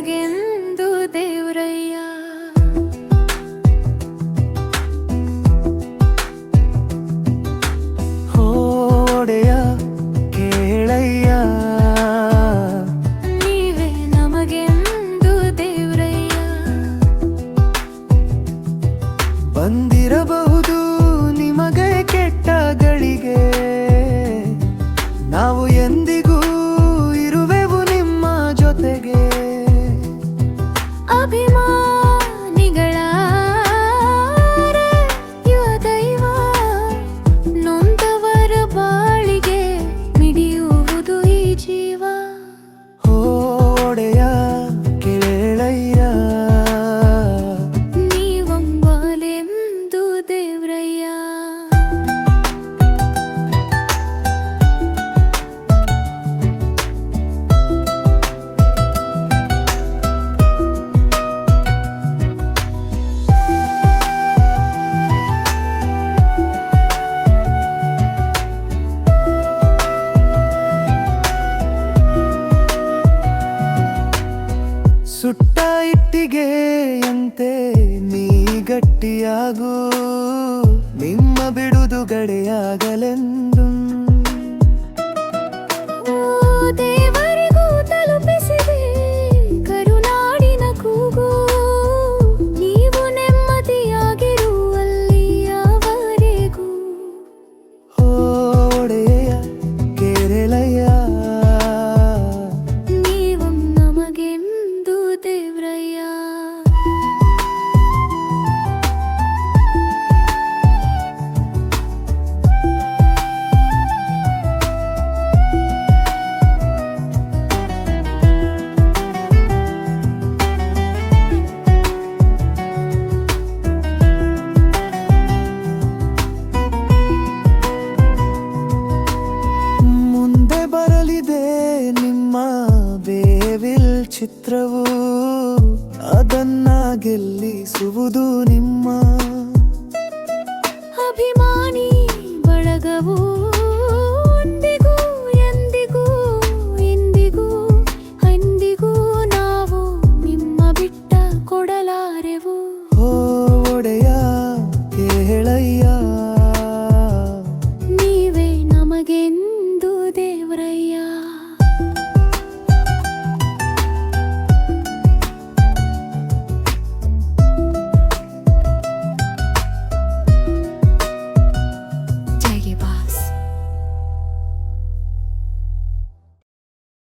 ನಮಗೆಂದು ದೇವ್ರಯ್ಯ? ಹೋಡೆಯ ಕೇಳಯ್ಯ. ನೀವೇ ನಮಗೆಂದು ದೇವ್ರಯ್ಯ. ಬಂದಿ ಗಟ್ಟಿಯಾಗು ನಿಮ್ಮ ಬಿಡುದುಗಡೆಯಾಗಲೆಂದು ಚಿತ್ರವು ಅದನ್ನ ಗೆಲ್ಲಿಸುವುದು ನಿಮ್ಮ ಅಭಿಮಾನಿ ಬಳಗವು